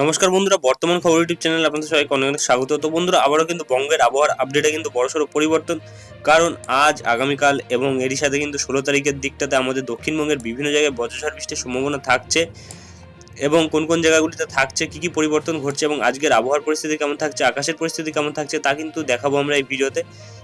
নমস্কার বন্ধুরা, বর্তমান খবর ইউটিউব চ্যানেল আপনাদের সবাইকে অনেক অনেক স্বাগত। তো বন্ধুরা, আবারও কিন্তু বঙ্গের আবহাওয়ার আপডেটে কিন্তু বড়সড় পরিবর্তন। কারণ আজ, আগামীকাল এবং এরই সাথে কিন্তু ষোলো তারিখের দিকটাতে আমাদের দক্ষিণবঙ্গের বিভিন্ন জায়গায় বজ্রঝড় বৃষ্টির সম্ভাবনা থাকছে এবং কোন কোন জায়গাগুলিতে থাকছে, কি কি পরিবর্তন ঘটছে এবং আজকের আবহাওয়ার পরিস্থিতি কেমন থাকছে, আকাশের পরিস্থিতি কেমন থাকছে তা কিন্তু দেখাবো আমরা এই ভিডিওতে।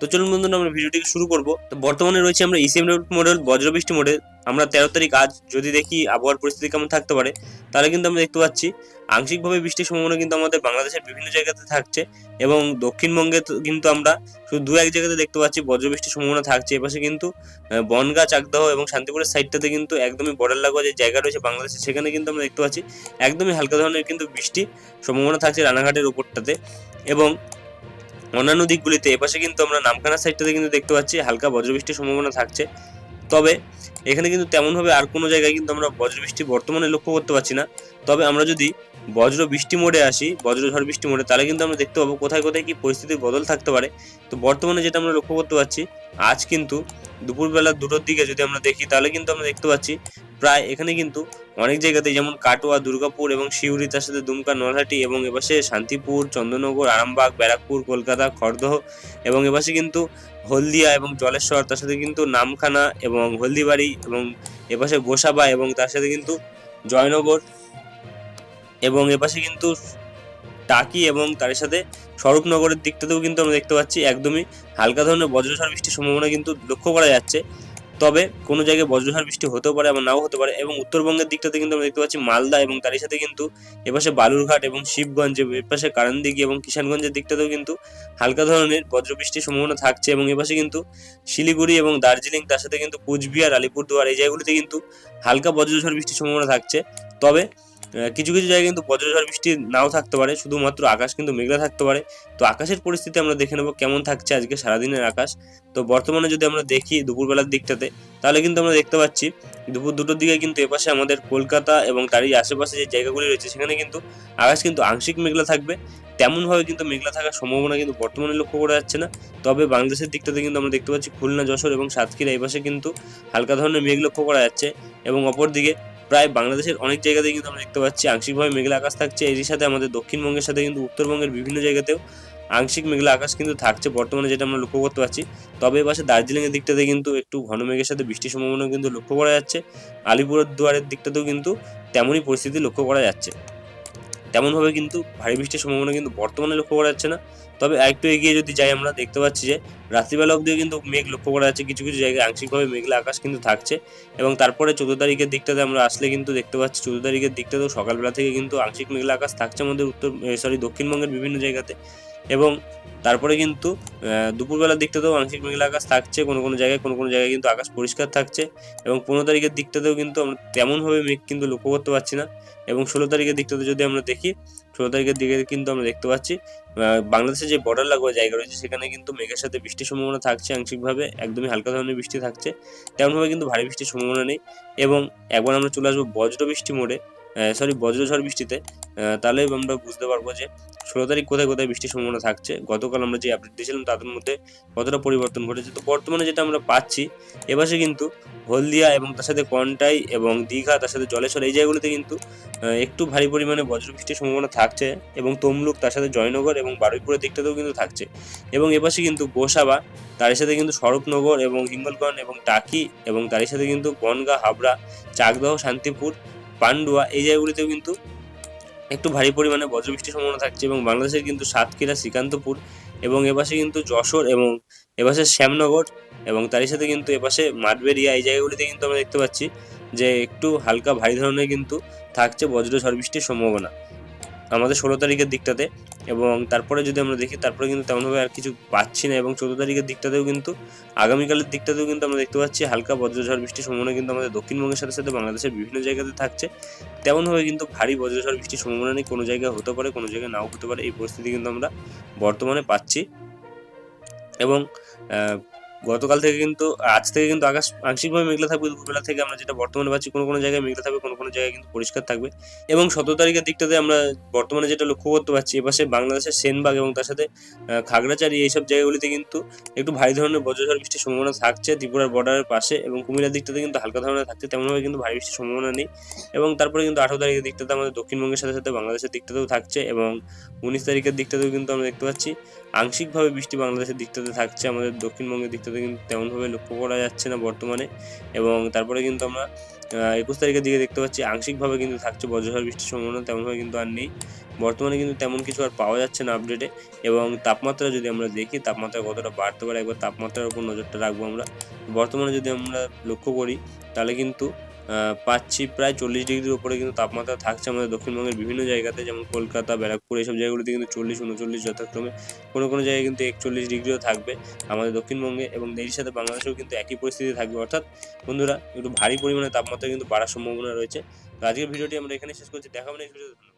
তো চলুন বন্ধুরা, আমরা ভিডিওটিকে শুরু করব। তো বর্তমানে রয়েছে আমরা ইসিএম মডেল বজ্রবৃষ্টি মডেল আমরা তেরো তারিখ আজ যদি দেখি আবহাওয়ার পরিস্থিতি কেমন থাকতে পারে, তাহলে কিন্তু আমরা দেখতে পাচ্ছি, আংশিকভাবে বৃষ্টির সম্ভাবনা কিন্তু আমাদের বাংলাদেশের বিভিন্ন জায়গাতে থাকছে এবং দক্ষিণবঙ্গে কিন্তু আমরা শুধু দু এক জায়গাতে দেখতে পাচ্ছি বজ্রবৃষ্টির সম্ভাবনা থাকছে। এপাশে কিন্তু বনগাঁ, চাকদহ এবং শান্তিপুরের সাইডটাতে কিন্তু একদমই বর্ডার লাগোয়া যে জায়গা রয়েছে বাংলাদেশে, সেখানে কিন্তু আমরা দেখতে পাচ্ছি একদমই হালকা ধরনের কিন্তু বৃষ্টি সম্ভাবনা থাকছে রানাঘাটের উপরটাতে এবং অন্যান্য দিকগুলিতে এপাশে কিন্তু আমরা নামখানা সাইডটাতে কিন্তু দেখতে পাচ্ছি হালকা বজ্রবৃষ্টির সম্ভাবনা থাকছে। তবে এখানে কিন্তু তেমনভাবে আর কোনো জায়গায় কিন্তু আমরা বজ্রবৃষ্টি বর্তমানে লক্ষ্য করতে পারছি না। তবে আমরা যদি বজ্র বৃষ্টি মোডে আসি বজ্র ঝড় বৃষ্টি মোডে, তাহলে কিন্তু আমরা দেখতে পাবো কোথায় কোথায় কি পরিস্থিতির বদল থাকতে পারে। তো বর্তমানে যেটা আমরা লক্ষ্য করতে পারছি, আজ কিন্তু দুপুরবেলা দুটোর দিকে যদি আমরা দেখি, তাহলে কিন্তু আমরা দেখতে পাচ্ছি প্রায় এখানে কিন্তু অনেক জায়গাতে যেমন কাটোয়া, দুর্গাপুর এবং শিউরি তার সাথে দুমকা, নলহাটি এবং এপাশে শান্তিপুর, চন্দননগর, আরামবাগ, ব্যারাকপুর, কলকাতা, খড়দহ এবং এপাশে কিন্তু হলদিয়া এবং জলেশ্বর, তার সাথে কিন্তু নামখানা এবং হলদিবাড়ি এবং এপাশে গোসাবা এবং তার সাথে কিন্তু জয়নগর এবং এপাশে কিন্তু টাকি এবং তার সাথে স্বরূপনগরের দিকটাতেও কিন্তু আমরা দেখতে পাচ্ছি একদমই হালকা ধরনের বজ্রঝড় বৃষ্টির সম্ভাবনা কিন্তু লক্ষ্য করা যাচ্ছে। তবে কোনো জায়গায় বজ্রঝড় বৃষ্টি হতেও পারে আবার নাও হতে পারে এবং উত্তরবঙ্গের দিকটাতে কিন্তু আমরা দেখতে পাচ্ছি মালদা এবং তারই সাথে কিন্তু এপাশে বালুরঘাট এবং শিবগঞ্জ এপাশে কারানদিঘি এবং কিষানগঞ্জের দিকটাতেও কিন্তু হালকা ধরনের বজ্রবৃষ্টির সম্ভাবনা থাকছে এবং এপাশে কিন্তু শিলিগুড়ি এবং দার্জিলিং, তার সাথে কিন্তু কুচবিহার, আলিপুরদুয়ার এই জায়গাগুলিতে কিন্তু হালকা বজ্রঝড় বৃষ্টির সম্ভাবনা থাকছে। তবে কিছু কিছু জায়গায় কিন্তু বজ্রঝড় বৃষ্টি নাও থাকতে পারে, শুধুমাত্র আকাশ কিন্তু মেঘলা থাকতে পারে। তো আকাশের পরিস্থিতি আমরা দেখে নেব কেমন থাকছে আজকে সারাদিনের আকাশ। তো বর্তমানে যদি আমরা দেখি দুপুরবেলার দিকটাতে, তাহলে কিন্তু আমরা দেখতে পাচ্ছি দুপুর দুটোর দিকে কিন্তু এপাশে আমাদের কলকাতা এবং তারই আশেপাশে যে জায়গাগুলি রয়েছে, সেখানে কিন্তু আকাশ কিন্তু আংশিক মেঘলা থাকবে। তেমনভাবে কিন্তু মেঘলা থাকার সম্ভাবনা কিন্তু বর্তমানে লক্ষ্য করা যাচ্ছে না। তবে বাংলাদেশের দিকটাতে কিন্তু আমরা দেখতে পাচ্ছি খুলনা, যশোর এবং সাতক্ষীরা এই পাশে কিন্তু হালকা ধরনের মেঘ লক্ষ্য করা যাচ্ছে এবং অপরদিকে প্রায় বাংলাদেশের অনেক জায়গাতেই কিন্তু আমরা দেখতে পাচ্ছি। আংশিকভাবে মেঘলা আকাশ থাকছে। এরই সাথে আমাদের দক্ষিণবঙ্গের সাথে কিন্তু উত্তরবঙ্গের বিভিন্ন জায়গাতেও আংশিক মেঘলা আকাশ কিন্তু থাকছে বর্তমানে যেটা আমরা লক্ষ্য করতে পারছি। তবে এপাশে দার্জিলিংয়ের দিকটাতে কিন্তু একটু ঘন মেঘের সাথে বৃষ্টির সম্ভাবনা কিন্তু লক্ষ্য করা যাচ্ছে। আলিপুরের দুয়ারের দিকটাতেও কিন্তু তেমনই পরিস্থিতি লক্ষ্য করা যাচ্ছে। তেমনভাবে কিন্তু ভারী বৃষ্টির সম্ভাবনা কিন্তু বর্তমানে লক্ষ্য করা যাচ্ছে না। তবে একটু এগিয়ে যদি যাই, আমরা দেখতে পাচ্ছি যে রাত্রিবেলা অবধিও কিন্তু মেঘ লক্ষ্য করা যাচ্ছে। কিছু কিছু জায়গায় আংশিকভাবে মেঘলা আকাশ কিন্তু থাকছে এবং তারপরে চোদ্দ তারিখের দিকটাতে আমরা আসলে কিন্তু দেখতে পাচ্ছি, চোদ্দ তারিখের দিকটাতেও সকালবেলা থেকে কিন্তু আংশিক মেঘলা আকাশ থাকছে আমাদের উত্তর সরি দক্ষিণবঙ্গের বিভিন্ন জায়গাতে। এবং তারপরে কিন্তু দুপুরবেলার দিকটাতেও আংশিক মেঘলা আকাশ থাকছে, কোনো কোনো জায়গায় কোনো কোনো জায়গায় কিন্তু আকাশ পরিষ্কার থাকছে এবং পনেরো তারিখের দিকটাতেও কিন্তু আমরা তেমনভাবে মেঘ কিন্তু লক্ষ্য করতে পারছি না এবং ষোলো তারিখের দিকটাতে যদি আমরা দেখি, ষোলো তারিখের দিকে কিন্তু আমরা দেখতে পাচ্ছি বাংলাদেশের যে বর্ডার লাগোয়া জায়গা রয়েছে সেখানে কিন্তু মেঘের সাথে বৃষ্টির সম্ভাবনা থাকছে আংশিকভাবে, একদমই হালকা ধরনের বৃষ্টি থাকছে। তেমনভাবে কিন্তু ভারী বৃষ্টির সম্ভাবনা নেই এবং একবার আমরা চলে আসব বজ্র বৃষ্টি মোড়ে। সরি বজ্রঝড় বৃষ্টিতে। তাহলে আমরা বুঝতে পারব যে ষোলো তারিখ কোথায় কোথায় বৃষ্টির সম্ভাবনা থাকছে, গতকাল আমরা যে আপডেট দিয়েছিলাম তাদের মধ্যে কতটা পরিবর্তন ঘটেছে। তো বর্তমানে যেটা আমরা পাচ্ছি, এপাশে কিন্তু হলদিয়া এবং তার সাথে কন্টাই এবং দীঘা, তার সাথে জলেশ্বর, এই জায়গাগুলিতে কিন্তু একটু ভারী পরিমাণে বজ্রবৃষ্টির সম্ভাবনা থাকছে এবং তমলুক, তার সাথে জয়নগর এবং বারুইপুরের দিকটাতেও কিন্তু থাকছে। এবং এপাশে কিন্তু গোসাবা, তার সাথে কিন্তু স্বরূপনগর এবং হিঙ্গলগঞ্জ এবং টাকি এবং তার সাথে কিন্তু বনগাঁ, হাবড়া, চাকদহ, শান্তিপুর পান্ডুয়া, এই জায়গাগুলিতেও কিন্তু একটু ভারী পরিমাণে বজ্রবৃষ্টির সম্ভাবনা থাকছে এবং বাংলাদেশের কিন্তু সাতক্ষীরা, শ্রীকান্তপুর এবং এপাশে কিন্তু যশোর এবং এপাশে শ্যামনগর এবং তারই সাথে কিন্তু এপাশে মাঠবেরিয়া, এই জায়গাগুলিতে কিন্তু আমরা দেখতে পাচ্ছি যে একটু হালকা ভারী ধরনের কিন্তু থাকছে বজ্র ঝড় বৃষ্টির সম্ভাবনা। আমাদের ষোলো তারিখের দিকটাতে এবং তারপরে যদি আমরা দেখি, তারপরে কিন্তু তেমনভাবে আর কিছু পাচ্ছি না এবং চোদ্দ তারিখের দিকটাতেও কিন্তু, আগামীকালের দিকটাতেও কিন্তু আমরা দেখতে পাচ্ছি হালকা বজ্রঝড় বৃষ্টির সম্ভাবনা কিন্তু আমাদের দক্ষিণবঙ্গের সাথে সাথে বাংলাদেশের বিভিন্ন জায়গাতে থাকছে। তেমনভাবে কিন্তু ভারী বজ্রঝড় বৃষ্টির সম্ভাবনা নেই, কোনো জায়গায় হতে পারে, কোনো জায়গায় নাও হতে পারে, এই পরিস্থিতি কিন্তু আমরা বর্তমানে পাচ্ছি। এবং গতকাল থেকে কিন্তু, আজ থেকে কিন্তু আকাশ আংশিকভাবে মেঘলা থাকবে, দুপুরবেলা থেকে আমরা যেটা বর্তমানে পাচ্ছি কোনো কোনো জায়গায় মেঘলা থাকবে, কোনো কোনো জায়গায় কিন্তু পরিষ্কার থাকবে। এবং সতেরো তারিখের দিকটাতে আমরা বর্তমানে যেটা লক্ষ্য করতে পারছি, এপাশে বাংলাদেশের সেনবাগ এবং তার সাথে খাগড়াছড়ি এইসব জায়গাগুলিতে কিন্তু একটু ভারী ধরনের বজ্রঝড় বৃষ্টির সম্ভাবনা থাকছে ত্রিপুরার বর্ডারের পাশে এবং কুমিল্লার দিকটাতে কিন্তু হালকা ধরনের থাকছে, তেমনভাবে কিন্তু ভারী বৃষ্টির সম্ভাবনা নেই। এবং তারপরে কিন্তু আঠারো তারিখের দিকটাতে আমাদের দক্ষিণবঙ্গের সাথে সাথে বাংলাদেশের দিকটাতেও থাকছে এবং উনিশ তারিখের দিকটাতেও কিন্তু আমরা দেখতে পাচ্ছি, আংশিকভাবে বৃষ্টি বাংলাদেশের দিকটাতে থাকছে, আমাদের দক্ষিণবঙ্গের দিকটাতে কিন্তু তেমনভাবে লক্ষ্য করা যাচ্ছে না বর্তমানে। এবং তারপরে কিন্তু আমরা একুশ তারিখের দিকে দেখতে পাচ্ছি আংশিকভাবে কিন্তু থাকছে বজ্রঝড় বৃষ্টির সম্ভাবনা, তেমনভাবে কিন্তু আর নেই। বর্তমানে কিন্তু তেমন কিছু আর পাওয়া যাচ্ছে না আপডেটে এবং তাপমাত্রা যদি আমরা দেখি, তাপমাত্রা কতটা বাড়তে পারে, একবার তাপমাত্রার উপর নজরটা রাখব আমরা। বর্তমানে যদি আমরা লক্ষ্য করি, তাহলে কিন্তু পাচ্ছি প্রায় চল্লিশ ডিগ্রির উপরে কিন্তু তাপমাত্রা থাকছে আমাদের দক্ষিণবঙ্গের বিভিন্ন জায়গাতে, যেমন কলকাতা, ব্যারাকপুর, এইসব জায়গাগুলিতে কিন্তু চল্লিশ, উনচল্লিশ যথাক্রমে। কোনো কোনো জায়গায় কিন্তু একচল্লিশ ডিগ্রিও থাকবে আমাদের দক্ষিণবঙ্গে এবং এর সাথে বাংলাদেশেও কিন্তু একই পরিস্থিতি থাকবে। অর্থাৎ বন্ধুরা, একটু ভারী পরিমাণে তাপমাত্রা কিন্তু বাড়ার সম্ভাবনা রয়েছে। তো আজকের ভিডিওটি আমরা এখানে শেষ করছি। দেখা হবে নেক্সট ভিডিওতে